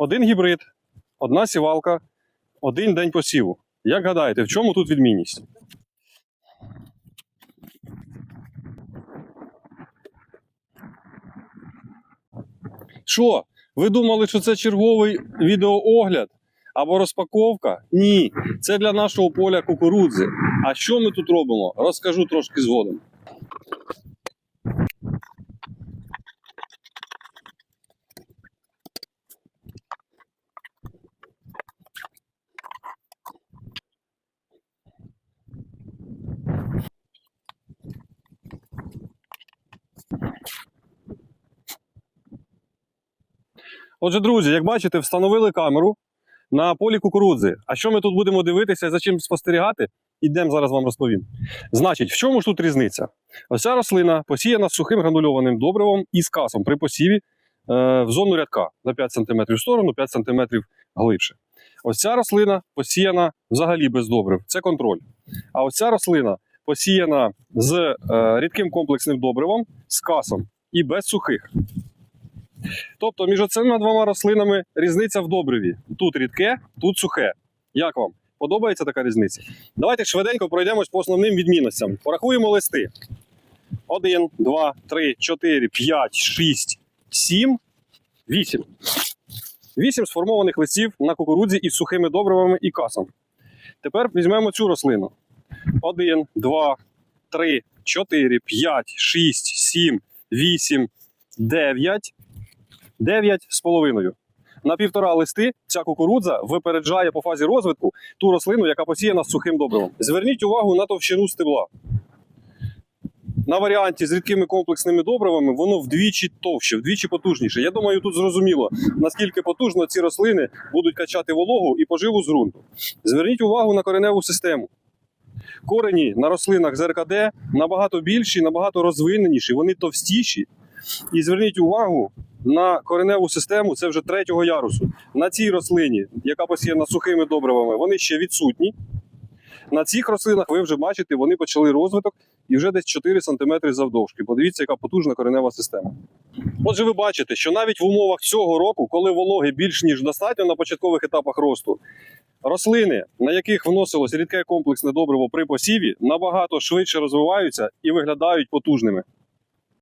Один гібрид, одна сівалка, один день посіву. Як гадаєте, в чому тут відмінність? Що? Ви думали, що це черговий відеоогляд або розпаковка? Ні, це для нашого поля кукурудзи. А що ми тут робимо? Розкажу трошки згодом. Отже, друзі, як бачите, встановили камеру на полі кукурудзи. А що ми тут будемо дивитися, за чим спостерігати? Ідемо зараз вам розповім. Значить, в чому ж тут різниця? Ось рослина посіяна сухим гранульованим добривом і з касом при посіві е, в зону рядка на 5 см в сторону, 5 см глибше. Ось ця рослина посіяна взагалі без добрив. Це контроль. А ось ця рослина посіяна з е, рідким комплексним добривом, з касом і без сухих. Тобто між цими двома рослинами різниця в добриві. Тут рідке, тут сухе. Як вам? Подобається така різниця? Давайте швиденько пройдемось по основним відмінностям. Порахуємо листи: 1, 2, 3, 4, 5, 6, 7, 8. 8 сформованих листів на кукурудзі із сухими добривами і касом. Тепер візьмемо цю рослину. 1, 2, 3, 4, 5, 6, 7, 8, 9. 9 з половиною. На півтора листи ця кукурудза випереджає по фазі розвитку ту рослину, яка посіяна з сухим добривом. Зверніть увагу на товщину стебла. На варіанті з рідкими комплексними добривами воно вдвічі товще, вдвічі потужніше. Я думаю, тут зрозуміло, наскільки потужно ці рослини будуть качати вологу і поживу з ґрунту. Зверніть увагу на кореневу систему. Корені на рослинах з РКД набагато більші, набагато розвиненіші, вони товстіші. І зверніть увагу на кореневу систему, це вже третього ярусу. На цій рослині, яка посіяна сухими добривами, вони ще відсутні. На цих рослинах ви вже бачите, вони почали розвиток і вже десь 4 см завдовжки. Подивіться, яка потужна коренева система. Отже, ви бачите, що навіть в умовах цього року, коли вологи більш ніж достатньо на початкових етапах росту, рослини, на яких вносилось рідке комплексне добриво при посіві, набагато швидше розвиваються і виглядають потужними.